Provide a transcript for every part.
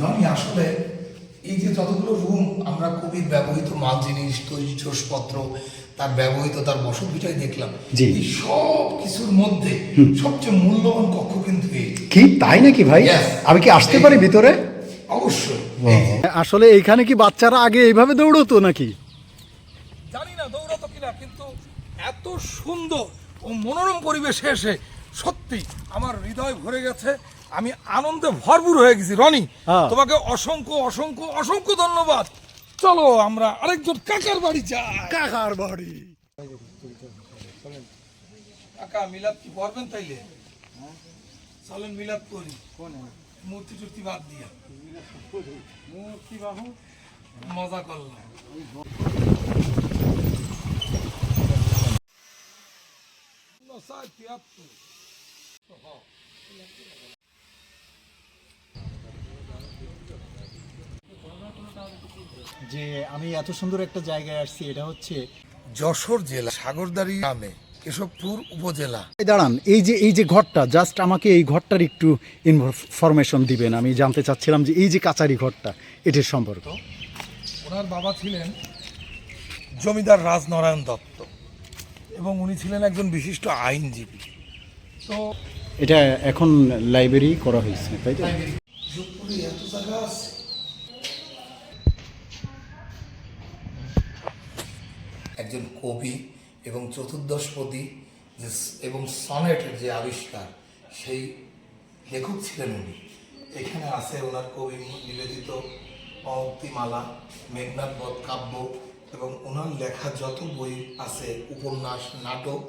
রনি আসলে এই যে যতগুলো রুম আমরা কবির ব্যবহৃত মাল জিনিস তৈরি তৈজসপত্র তার ব্যবহৃত তার বসত ভিটাই দেখলাম। এই সব কিছুর মধ্যে সবচেয়ে মূল্যবান কক্ষ কিন্তু কি? তাই নাকি ভাই? আমি কি আসতে পারি ভিতরে? অবশ্যই। আসলে এইখানে কি বাচ্চারা আগে এইভাবে দৌড়তো নাকি? জানি না দৌড়াতো কিনা কিন্তু এত সুন্দর ও মনোরম পরিবেশে এসে সত্যি আমার হৃদয় ভরে গেছে। আমি আনন্দে ভরপুর হয়ে গেছি। রনি হ্যাঁ। তোমাকে অসংখ্য অসংখ্য অসংখ্য ধন্যবাদ। চলো আমরা আরেকজন কাকার বাড়ি যাই। কাকার বাড়ি। কাকা মিলাদ কি পড়বেন তাইলে? চলেন মিলাদ করি মূর্তি টুর্তি বাদ দিয়া। মূর্তি বাহু? মজা করলাম। ষাট তিয়াত্তর। যে আমি এত সুন্দর একটা জায়গায় আসছি এটা হচ্ছে যশোর জেলা সাগরদারি গ্রামে কেশবপুর উপজেলা। এই দাঁড়ান এই যে এই যে ঘরটা জাস্ট আমাকে এই ঘরটার একটু ইনফরমেশন দিবেন। আমি জানতে চাচ্ছিলাম যে এই যে কাচারি ঘরটা এটির সম্পর্ক। ওনার বাবা ছিলেন জমিদার রাজনারায়ণ দত্ত এবং উনি ছিলেন একজন বিশিষ্ট আইনজীবী। তো এটা এখন লাইব্রেরি করা হয়েছে তাই তো? একজন কবি এবং চতুর্দশপদী যে এবং সনেটের যে আবিষ্কার সেই লেখক ছিলেন উনি। এখানে আছে ওনার কবি নিবেদিত অক্তিমালা মেঘনাথ বধ কাব্য এবং ওনার লেখা যত বই আছে উপন্যাস নাটক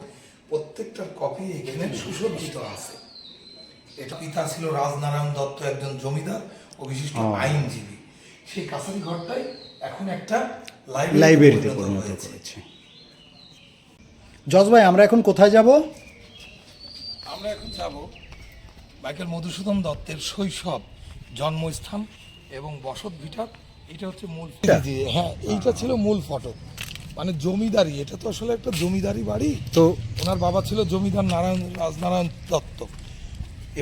প্রত্যেকটার কপি এখানে সুসজ্জিত আছে। এটা পিতা ছিল রাজনারায়ণ দত্ত একজন জমিদার ও বিশিষ্ট আইনজীবী। সেই কাছারি ঘরটাই এখন একটা লাইব্রেরিতে পরিণত হয়েছে। করেছে। জজ ভাই আমরা এখন কোথায় যাব? আমরা এখন যাব মাইকেল মধুসূদন দত্তের শৈশব জন্মস্থান এবং বসত ভিটার এটা হচ্ছে মূল হ্যাঁ এইটা ছিল মূল ফটক মানে জমিদারি এটা তো আসলে একটা জমিদারি বাড়ি। তো ওনার বাবা ছিল জমিদার নারায়ণ রাজনারায়ণ দত্ত।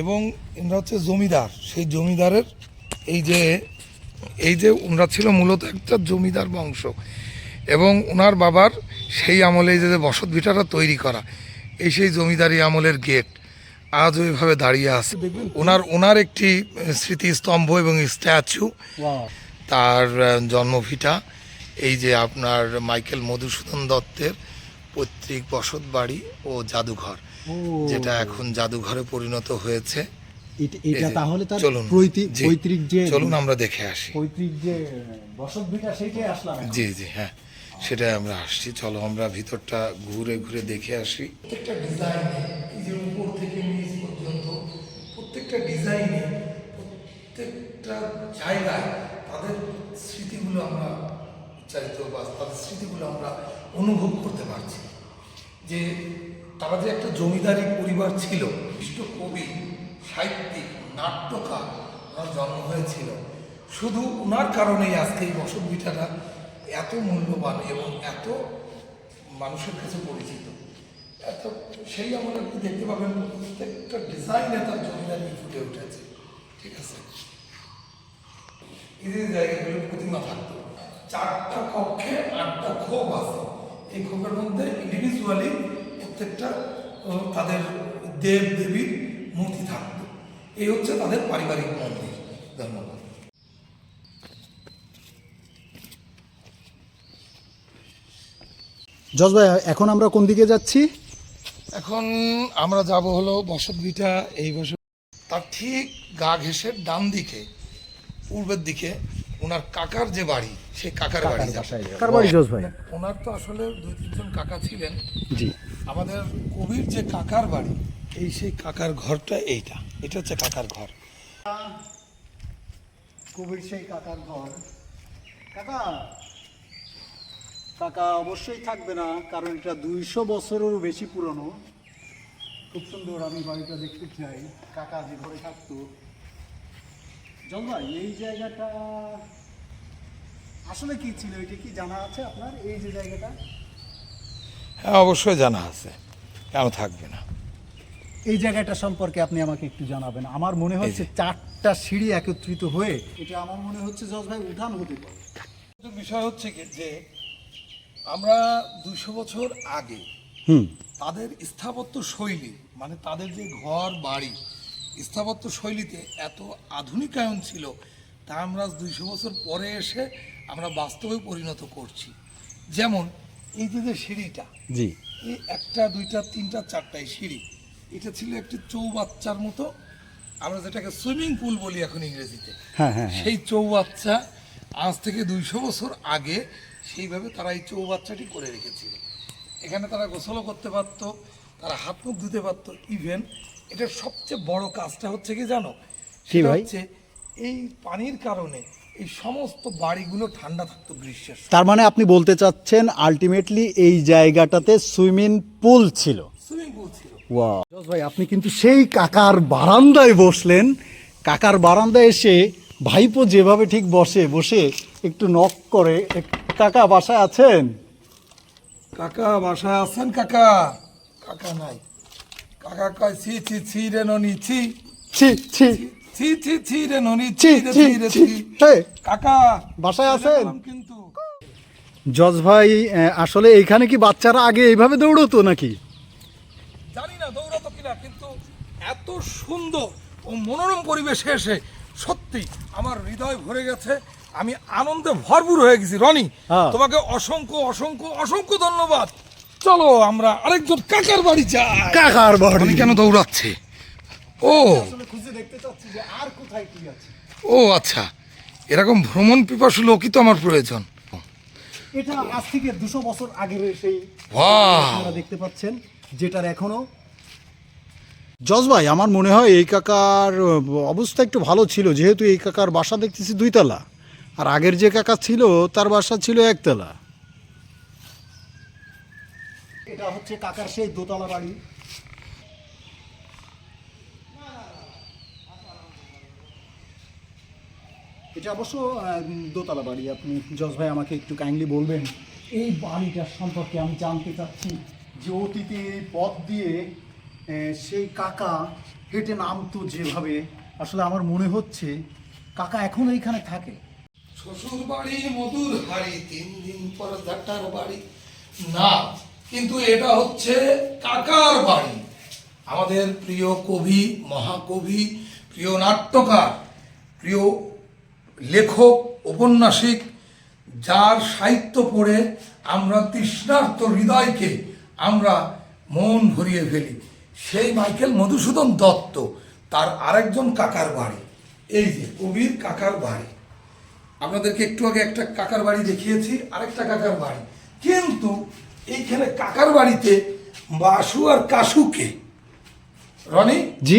এবং এনারা হচ্ছে জমিদার। সেই জমিদারের এই যে এই যে ওনারা ছিল মূলত একটা জমিদার বংশ এবং ওনার বাবার সেই আমলে যে বসত ভিটাটা তৈরি করা এই সেই জমিদারি আমলের গেট আজ ওইভাবে দাঁড়িয়ে আছে। ওনার ওনার একটি স্মৃতিস্তম্ভ এবং স্ট্যাচু তার জন্মভিটা এই যে আপনার মাইকেল মধুসূদন দত্তের পৈতৃক বসত বাড়ি ও জাদুঘর যেটা এখন জাদুঘরে পরিণত হয়েছে। এটা- এটা তাহলে তার চলুন। পৈতৃক যে চলুন আমরা দেখে আসি। পৈতৃক যে বসত ভিটা সেইটাই আসলাম। জি জি হ্যাঁ সেটাই আমরা আসছি। চলো আমরা ভিতরটা ঘুরে ঘুরে দেখে আসি। প্রত্যেকটা ডিজাইনে এই যে উপর থেকে নিচ পর্যন্ত প্রত্যেকটা ডিজাইনে প্রত্যেকটা জায়গায় তাদের স্মৃতিগুলো আমরা উচ্চারিত বা তাদের স্মৃতিগুলো আমরা অনুভব করতে পারছি। যে তারা যে একটা জমিদারি পরিবার ছিল বিশিষ্ট কবি সাহিত্যিক, নাট্যকার ওনার জন্ম হয়েছিল। শুধু ওনার কারণেই আজকে এই বসত এত মূল্যবান এবং এত মানুষের কাছে পরিচিত। এত, সেই আমলে আপনি দেখতে পাবেন প্রত্যেকটা ডিজাইনে তার জমিদারি ফুটে উঠেছে। ঠিক আছে? যে জায়গাগুলো প্রতিমা থাকতো, চারটা কক্ষে আটটা ক্ষোভ আছে। এই ক্ষোভের মধ্যে ইন্ডিভিজুয়ালি প্রত্যেকটা তাদের দেব দেবীর মূর্তি থাকতো। এই হচ্ছে তাদের পারিবারিক মন্দির ধন্যবাদ জজ ভাই এখন আমরা কোন দিকে যাচ্ছি? এখন আমরা যাব হলো বসত ভিটা এই বসত তার ঠিক গা ঘেঁষের ডান দিকে পূর্বের দিকে ওনার কাকার যে বাড়ি সেই কাকার বাড়ি যাবে। কার বাড়ি ভাই? ওনার তো আসলে দুই তিনজন কাকা ছিলেন। জি। আমাদের কবির যে কাকার বাড়ি এই সেই কাকার ঘরটা এইটা। এটা হচ্ছে কাকার ঘর। কবির সেই কাকার ঘর। কাকা কাকা অবশ্যই থাকবে না কারণ এটা দুইশো বছরেরও বেশি পুরনো। খুব সুন্দর আমি বাড়িটা দেখতে চাই। কাকা যে ঘরে থাকতো। জল ভাই এই জায়গাটা আসলে কি ছিল? এটা কি জানা আছে আপনার? এই যে জায়গাটা? হ্যাঁ অবশ্যই জানা আছে। কেন থাকবে না? এই জায়গাটা সম্পর্কে আপনি আমাকে একটু জানাবেন। আমার মনে হচ্ছে চারটা সিঁড়ি একত্রিত হয়ে এটা আমার মনে হচ্ছে জজ ভাই উঠান হতে পারে। বিষয় হচ্ছে কি যে আমরা দুশো বছর আগে হুম। তাদের স্থাপত্য শৈলী মানে তাদের যে ঘর বাড়ি স্থাপত্য শৈলীতে এত আধুনিকায়ন ছিল তা আমরা দুইশো বছর পরে এসে আমরা বাস্তবে পরিণত করছি। যেমন এই যে যে সিঁড়িটা জি। এই একটা দুইটা তিনটা চারটাই সিঁড়ি এটা ছিল একটি চৌবাচ্চার মতো। আমরা যেটাকে সুইমিং পুল বলি এখন ইংরেজিতে। হ্যাঁ, হ্যাঁ, হ্যাঁ। সেই চৌবাচ্চা আজ থেকে দুইশো বছর আগে সেইভাবে তারা এই চৌবাচ্চাটি করে রেখেছিল। এখানে তারা গোসলও করতে পারতো তারা হাত মুখ ধুতে পারতো ইভেন এটার সবচেয়ে বড় কাজটা হচ্ছে কি জানো? সেটা? হচ্ছে এই পানির কারণে এই সমস্ত বাড়িগুলো ঠান্ডা থাকতো গ্রীষ্মের তার মানে আপনি বলতে চাচ্ছেন আলটিমেটলি এই জায়গাটাতে সুইমিং পুল ছিল? সুইমিং পুল ছিল। জজ ভাই আপনি কিন্তু সেই কাকার বারান্দায় বসলেন। কাকার বারান্দায় এসে ভাইপো যেভাবে ঠিক বসে বসে একটু নক করে "এ- কাকা বাসায় আছেন? কাকা বাসায় আছেন কাকা? কাকা নাই। কাকা কয় ছি ছি ছি রে ননি ছি। ছি ছি। ছি ছি ছি রে ননি ছি ছি রে ছি কাকা বাসায় আছেন? কিন্তু। জজ ভাই আসলে এইখানে কি বাচ্চারা আগে এইভাবে দৌড়তো নাকি জানি না দৌড়াতো কিনা কিন্তু এত সুন্দর ও মনোরম পরিবেশে এসে সত্যি আমার হৃদয় ভরে গেছে। আমি আনন্দে ভরপুর হয়ে গেছি। রনি হ্যাঁ। তোমাকে অসংখ্য অসংখ্য অসংখ্য ধন্যবাদ। চলো আমরা আরেকজন কাকার বাড়ি যাই। কাকার বাড়ি। কেন দৌড়াচ্ছে? ও। আসলে খুঁজে দেখতে চাচ্ছি যে আর কোথায় কি আছে। ও আচ্ছা। এরকম ভ্রমণ পিপাসু লোকই তো আমার প্রয়োজন। এটা আজ থেকে দুশো বছর আগের সেই দেখতে পাচ্ছেন যেটার এখনও জজ ভাই, আমার মনে হয় এই কাকার অবস্থা একটু ভালো ছিল। যেহেতু এই কাকার বাসা দেখতেছি দুইতলা। আর আগের যে কাকা ছিল, তার বাসা ছিল একতলা। এটা হচ্ছে কাকার সেই দোতলা বাড়ি। এটা অবশ্য দোতলা বাড়ি। আপনি জজ ভাই আমাকে একটু কাইন্ডলি বলবেন। এই বাড়িটার সম্পর্কে আমি জানতে চাচ্ছি যে অতীতে পথ দিয়ে সেই কাকা হেঁটে নামতো যেভাবে, আসলে আমার মনে হচ্ছে কাকা এখন এইখানে থাকে। শ্বশুর বাড়ি মধুর হাড়ি তিন দিন পর জাটার বাড়ি। না, কিন্তু এটা হচ্ছে কাকার বাড়ি। আমাদের প্রিয় কবি, মহাকবি, প্রিয় নাট্যকার, প্রিয় লেখক ঔপন্যাসিক যার সাহিত্য পড়ে আমরা তৃষ্ণার্ত হৃদয়কে আমরা মন ভরিয়ে ফেলি। সেই মাইকেল মধুসূদন দত্ত তার আরেকজন কাকার বাড়ি। এই যে কবির কাকার বাড়ি। আপনাদেরকে একটু আগে একটা কাকার বাড়ি দেখিয়েছি আরেকটা কাকার বাড়ি। কিন্তু এইখানে কাকার বাড়িতে মাসু আর কাসুকে। রনি? জি?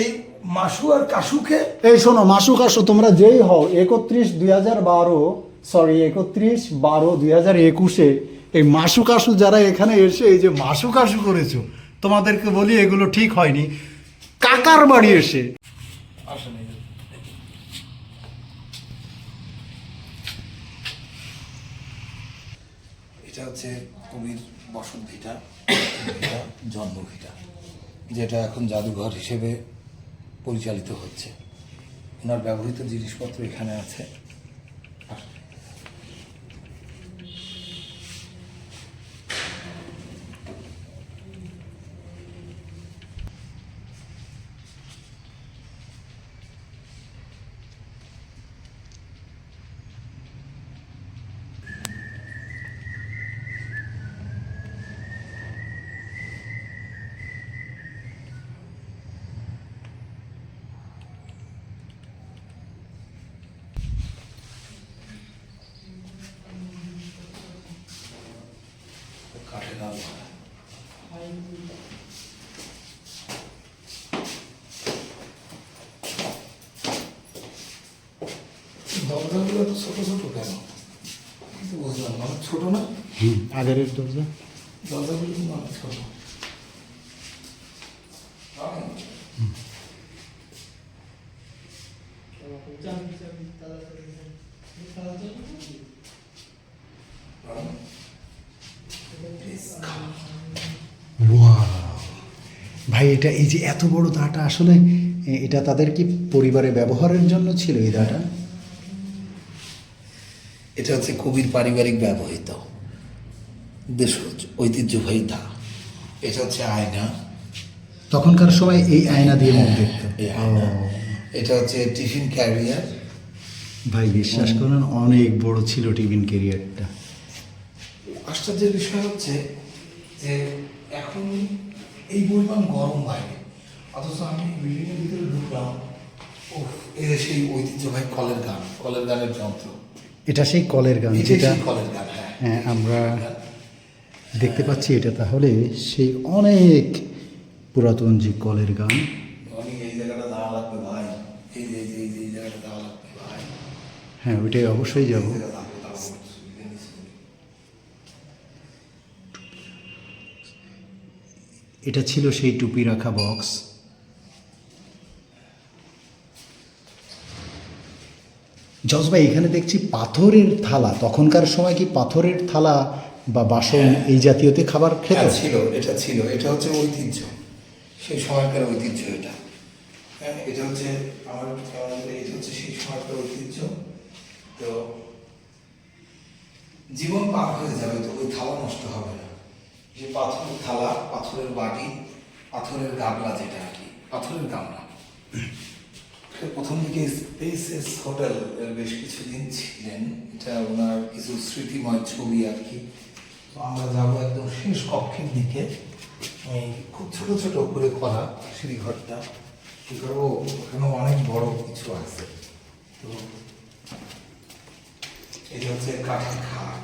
এই মাসু আর কাসুকে? এই শোনো মাসু কাসু তোমরা যেই হও একত্রিশ দুই হাজার বারো সরি একত্রিশ বারো দুই হাজার একুশে এই মাসু কাসু যারা এখানে এসে এই যে মাসু কাসু করেছ তোমাদেরকে বলি, এগুলো ঠিক হয়নি। কাকার বাড়ি এসে। এটা হচ্ছে কবির বসন্তিটা এটা জন্মভিটা যেটা এখন জাদুঘর হিসেবে পরিচালিত হচ্ছে। ওনার ব্যবহৃত জিনিসপত্র এখানে আছে আসেন। কাঠের আলমারি। দরজাগুলো ছোট ছোট কেন বুঝলাম না অনেক ছোট না দরজা দরজাগুলো অনেক ছোট ভাই, এটা এই যে এত বড় দাটা, আসলে এটা তাদের কি পরিবারে ব্যবহারের জন্য ছিল এই দাটা? এটা হচ্ছে কবির পারিবারিক ব্যবহৃত। দেশ ঐতিহ্যবাহী দা এটা হচ্ছে আয়না। তখনকার সময় এই আয়না দিয়ে মুখ দেখত। এই আয়না। এটা হচ্ছে টিফিন ক্যারিয়ার। ভাই বিশ্বাস করেন অনেক বড় ছিল টিফিন ক্যারিয়ারটা। আশ্চর্যের বিষয় হচ্ছে যে এখন এই পরিমাণ গরম বাইরে। অথচ আমি বিল্ডিংয়ের ভিতরে ঢুকলাম ও যে সেই ঐতিহ্যবাহী কলের গান কলের গানের যন্ত্র। এটা সেই কলের গান যেটা কলের গান হ্যাঁ। আমরা দেখতে পাচ্ছি এটা তাহলে সেই অনেক পুরাতন যে কলের গান। হ্যাঁ ওইটাই অবশ্যই যাব। এটা ছিল সেই টুপি রাখা বক্স জজ ভাই এখানে দেখছি পাথরের থালা। তখনকার সময় কি পাথরের থালা বা বাসন এই জাতীয়তে খাবার খেত? হ্যাঁ, ছিল এটা ছিল। এটা হচ্ছে ঐতিহ্য। সেই সময়কার ঐতিহ্য এটা। হ্যাঁ এটা হচ্ছে আমার এটা হচ্ছে সেই সময়কার ঐতিহ্য। তো জীবন পার হয়ে যাবে তো ওই থালা নষ্ট হবে না। যে পাথরের থালা পাথরের বাটি পাথরের গামলা যেটা আর কি পাথরের গামলা। প্রথম দিকে স্পেসেস হোটেল এর বেশ কিছুদিন ছিলেন। এটা ওনার কিছু স্মৃতিময় ছবি আর কি। তো আমরা যাব একদম শেষ কক্ষের দিকে। এই খুব ছোট ছোট করে করা সিঁড়িঘরটা। কি ওখানে অনেক বড় কিছু আছে। তো এটা হচ্ছে কাঠের খাট।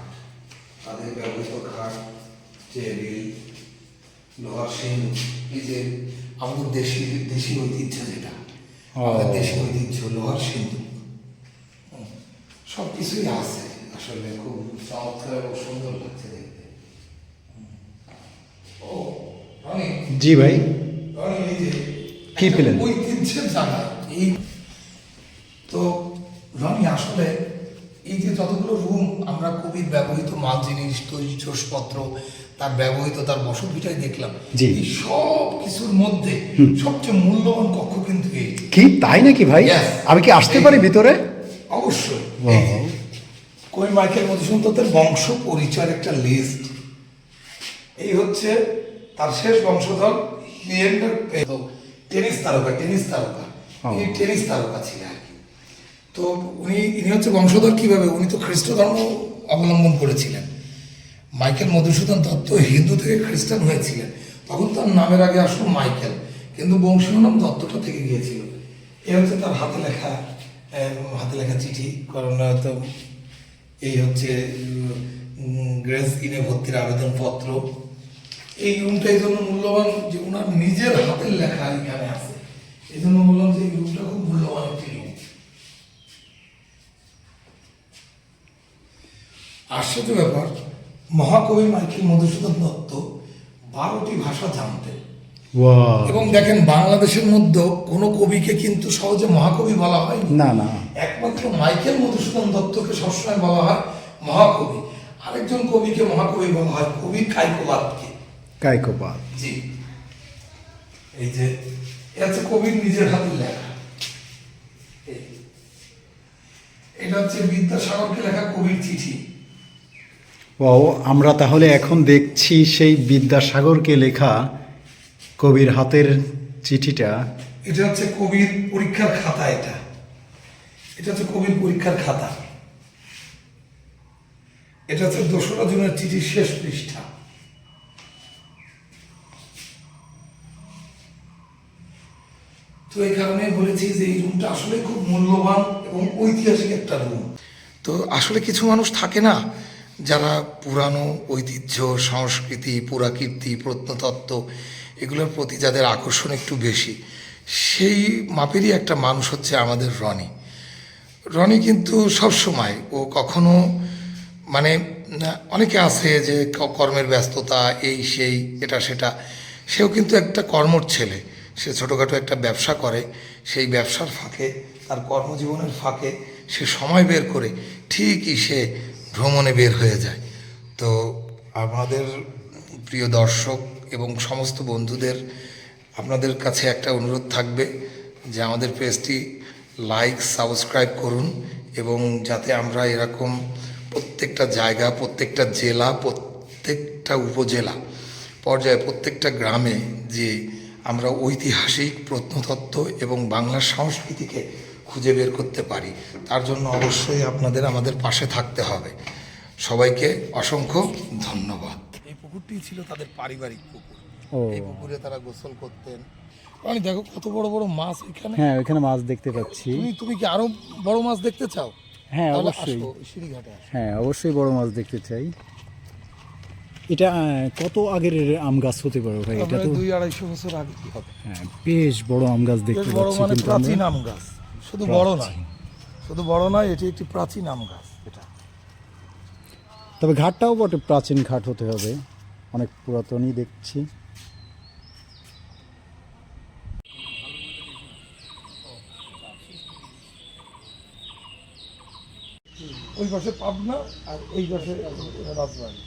তাদের ব্যবহৃত খাট, টেবিল, লোহার সিন্ধু এই যে আমাদের দেশি দেশি ঐতিহ্য যেটা। আমাদের ও। ঐতিহ্য লোহার সিন্ধু। সব কিছুই আছে। আসলে খুব চমৎকার এবং সুন্দর লাগছে দেখতে। ও জি ভাই। কি পেলেন? ঐতিহ্যের জায়গা। এই তো রনি আসলে এই যে যতগুলো রুম আমরা কবির ব্যবহৃত মাল জিনিস তৈরি জিনিসপত্র তার ব্যবহৃত তার বসতভিটাই দেখলাম। জি। এই সব কিছুর মধ্যে সবচেয়ে মূল্যবান কক্ষ কিন্তু এই। কি? তাই নাকি ভাই? আমি কি আসতে পারি ভিতরে? অবশ্যই। কবি মাইকেল মধুসূদনের বংশ পরিচয়ের একটা লিস্ট এই হচ্ছে তার শেষ বংশধর লিয়েন্ডার টেনিস তারকা টেনিস তারকা. এই টেনিস তারকা ছিলেন আর কি। তো উনি ইনি হচ্ছে বংশধর কীভাবে? উনি তো খ্রিস্ট ধর্ম অবলম্বন করেছিলেন। মাইকেল মধুসূদন দত্ত হিন্দু থেকে খ্রিস্টান হয়েছিলেন। তখন তার নামের আগে আসলো মাইকেল, কিন্তু বংশীয় নাম দত্তটা থেকে গিয়েছিল। এই হচ্ছে তার হাতে লেখা হাতে লেখা চিঠি। কারণ হয়তো এই হচ্ছে গ্রেস ইনে ভর্তির আবেদনপত্র। এই রুমটা এই জন্য মূল্যবান যে ওনার নিজের হাতের লেখা এখানে আছে। এই জন্য বললাম যে এই রুমটা খুব মূল্যবান একটি রুম। আশ্চর্য ব্যাপার মহাকবি মাইকেল মধুসূদন দত্ত বারোটি ভাষা জানতেন। এবং দেখেন বাংলাদেশের মধ্যে কোনো কবিকে কিন্তু সহজে মহাকবি বলা হয় না না। একমাত্র মাইকেল মধুসূদন দত্তকে সবসময় বলা হয় মহাকবি। আরেকজন কবিকে মহাকবি বলা হয় কবি কাইকোবাদকে কাইকোপাত। জি। এই যে এটা হচ্ছে কবির নিজের হাতে লেখা। এটা হচ্ছে বিদ্যাসাগরকে লেখা কবির চিঠি। ও আমরা তাহলে এখন দেখছি সেই বিদ্যাসাগরকে লেখা কবির হাতের চিঠিটা। এটা হচ্ছে কবির পরীক্ষার খাতা এটা। এটা হচ্ছে কবির পরীক্ষার খাতা। এটা হচ্ছে দোসরা জুনের চিঠির শেষ পৃষ্ঠা। তো এই কারণে বলেছি যে এই রুমটা আসলে খুব মূল্যবান এবং ঐতিহাসিক একটা রুম। তো আসলে কিছু মানুষ থাকে না যারা পুরানো ঐতিহ্য, সংস্কৃতি, পুরাকীর্তি, প্রত্নতত্ত্ব, এগুলোর প্রতি যাদের আকর্ষণ একটু বেশি, সেই মাপেরই একটা মানুষ হচ্ছে আমাদের রনি। রনি কিন্তু সব সময় ও কখনো মানে অনেকে আছে যে কর্মের ব্যস্ততা, এই সেই, এটা সেটা। সেও কিন্তু একটা কর্মর ছেলে। সে ছোটোখাটো একটা ব্যবসা করে, সেই ব্যবসার ফাঁকে, তার কর্মজীবনের ফাঁকে সে সময় বের করে, ঠিকই সে ভ্রমণে বের হয়ে যায়। তো আমাদের প্রিয় দর্শক এবং সমস্ত বন্ধুদের আপনাদের কাছে একটা অনুরোধ থাকবে যে আমাদের পেজটি লাইক, সাবস্ক্রাইব করুন এবং যাতে আমরা এরকম প্রত্যেকটা জায়গা, প্রত্যেকটা জেলা, প্রত্যেকটা উপজেলা, পর্যায়ে প্রত্যেকটা গ্রামে যে আমরা ঐতিহাসিক প্রত্নতত্ত্ব এবং বাংলার সংস্কৃতিকে খুঁজে বের করতে পারি। তার জন্য অবশ্যই আপনাদের আমাদের পাশে থাকতে হবে। সবাইকে অসংখ্য ধন্যবাদ। এই পুকুরটি ছিল তাদের পারিবারিক পুকুর। এই পুকুরে তারা গোসল করতেন। আমি দেখো কত বড় বড় মাছ এখানে। হ্যাঁ এখানে মাছ দেখতে পাচ্ছি। তুমি তুমি কি আরও বড় মাছ দেখতে চাও? হ্যাঁ অবশ্যই। সিঁড়িঘাটে হ্যাঁ অবশ্যই বড় মাছ দেখতে চাই। এটা আহ, কত আগের আম গাছ হতে পারে ভাই? এটা তো দুই আড়াইশো বছর আগে কি হবে? হ্যাঁ বেশ বড় আম গাছ দেখতে বড় পাচ্ছি মানে কিন্তু প্রাচীন আম গাছ। শুধু বড় নয় শুধু বড় নয় এটি একটি প্রাচীন আম গাছ এটা। তবে ঘাটটাও বটে প্রাচীন ঘাট হতে হবে। অনেক পুরাতনই দেখছি। ওই পাশে পাবনা আর এই পাশে রাজবাড়ি।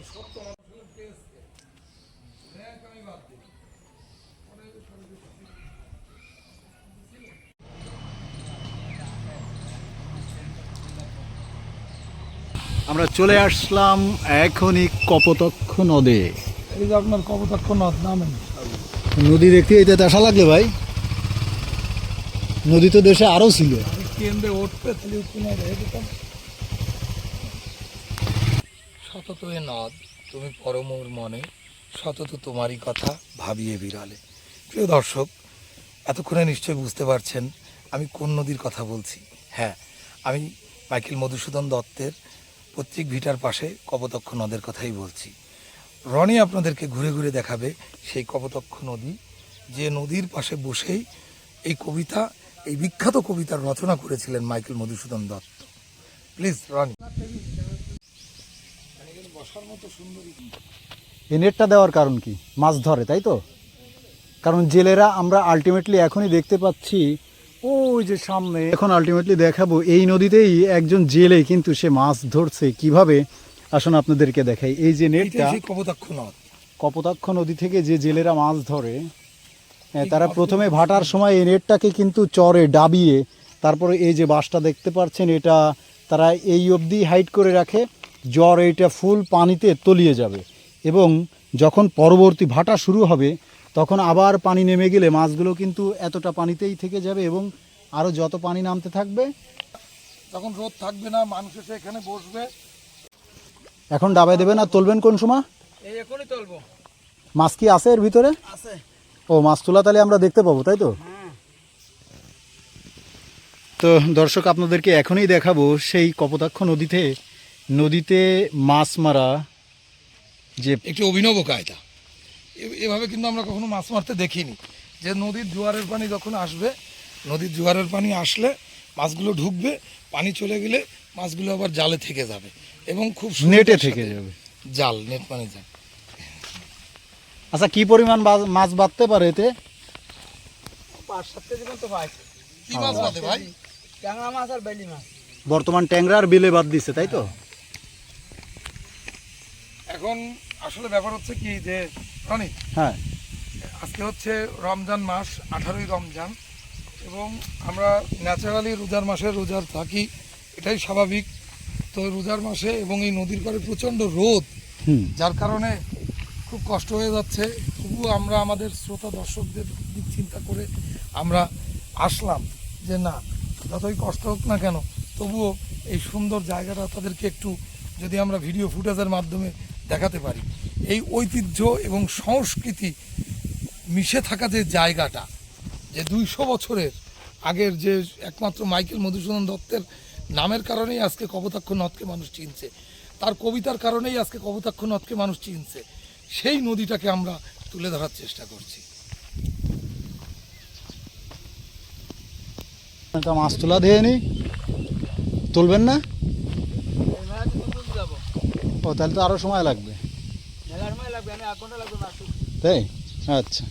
তারপর সব পেয়েছে র্যাঙ্ক আমি বাদ দিই পরে আমরা চলে আসলাম এখনই কপতক্ষ নদে। এই যে আপনার কবতাক্ষ নদ নামেন নদী দেখতে এটা দেখা লাগলে ভাই। নদী তো দেশে আরও ছিল। কেন্দ্রে উঠবে এ নদ, তুমি পরমোর মনে সতত তোমারই কথা ভাবিয়ে বিড়ালে। প্রিয় দর্শক, এতক্ষণে নিশ্চয়ই বুঝতে পারছেন আমি কোন নদীর কথা বলছি। হ্যাঁ আমি মাইকেল মধুসূদন দত্তের পৈতৃক ভিটার পাশে কপতক্ষ নদের কথাই বলছি। রনি আপনাদেরকে ঘুরে ঘুরে দেখাবে সেই কপতক্ষ নদী, যে নদীর পাশে বসেই এই কবিতা, এই বিখ্যাত কবিতার রচনা করেছিলেন মাইকেল মধুসূদন দত্ত। প্লিজ, রনি। বসার মতো সুন্দরী এই নেটটা দেওয়ার কারণ কি? মাছ ধরে তাই তো? কারণ জেলেরা আমরা আলটিমেটলি এখনই দেখতে পাচ্ছি ওই যে সামনে এখন আলটিমেটলি দেখাবো এই নদীতেই একজন জেলে কিন্তু সে মাছ ধরছে কীভাবে? আসুন আপনাদেরকে দেখাই। এই যে নেটটা কপোতাক্ষ নদ। কপোতাক্ষ নদী থেকে যে জেলেরা মাছ ধরে তারা প্রথমে ভাটার সময় এই নেটটাকে কিন্তু চরে ডাবিয়ে তারপরে এই যে বাঁশটা দেখতে পাচ্ছেন এটা তারা এই অবধি হাইট করে রাখে। জ্বর এইটা ফুল পানিতে তলিয়ে যাবে। এবং যখন পরবর্তী ভাটা শুরু হবে তখন আবার পানি নেমে গেলে মাছগুলো কিন্তু এতটা পানিতেই থেকে যাবে এবং আরও যত পানি নামতে থাকবে তখন রোদ থাকবে না মানুষ এসে এখানে বসবে। এখন ডাবায় দেবেন আর তুলবেন কোন সময় এখনই তুলবো। মাছ কি আছে এর ভিতরে? আছে। ও মাছ তোলা তাহলে আমরা দেখতে পাবো তাই তো? তো দর্শক আপনাদেরকে এখনই দেখাবো সেই কপোতাক্ষ নদীতে নদীতে মাছ মারা যে একটি অভিনব কায়দা। এ- এভাবে কিন্তু আমরা কখনো মাছ মারতে দেখিনি। যে নদীর জোয়ারের পানি যখন আসবে নদীর জোয়ারের পানি আসলে মাছগুলো ঢুকবে পানি চলে গেলে মাছগুলো আবার জালে থেকে যাবে এবং খুব নেটে থেকে যাবে। জাল নেট মানে জাল। আচ্ছা কি পরিমাণ মাছ বাঁধতে পারে এতে? পাঁচ সাত কেজি মতো পাইছে কি মাছ বাদে ট্যাংরা মাছ আর মাছ। বর্তমান ট্যাংরার বিলে বাদ দিচ্ছে তাই তো? এখন আসলে ব্যাপার হচ্ছে কি যে রনি হ্যাঁ। আজকে হচ্ছে রমজান মাস আঠারোই রমজান এবং আমরা ন্যাচারালি রোজার মাসে রোজার থাকি এটাই স্বাভাবিক। তো রোজার মাসে এবং এই নদীর পাড়ে প্রচণ্ড রোদ যার কারণে খুব কষ্ট হয়ে যাচ্ছে। তবুও আমরা আমাদের শ্রোতা দর্শকদের দিক চিন্তা করে আমরা আসলাম যে না যতই কষ্ট হোক না কেন তবুও এই সুন্দর জায়গাটা তাদেরকে একটু যদি আমরা ভিডিও ফুটেজের মাধ্যমে দেখাতে পারি। এই ঐতিহ্য এবং সংস্কৃতি মিশে থাকা যে জায়গাটা, যে দুইশো বছরের আগের যে একমাত্র মাইকেল মধুসূদন দত্তের নামের কারণেই আজকে কপোতাক্ষ নদকে মানুষ চিনছে, তার কবিতার কারণেই আজকে কপোতাক্ষ নদকে মানুষ চিনছে, সেই নদীটাকে আমরা তুলে ধরার চেষ্টা করছি। মাছ তোলা দিয়ে নি তুলবেন না এই মেলা কিন্তু তুলতে যাব ও তাহলে তো আরও সময় লাগবে। সময় লাগবে আমি এক ঘণ্টা লাগবে। তাই? আচ্ছা।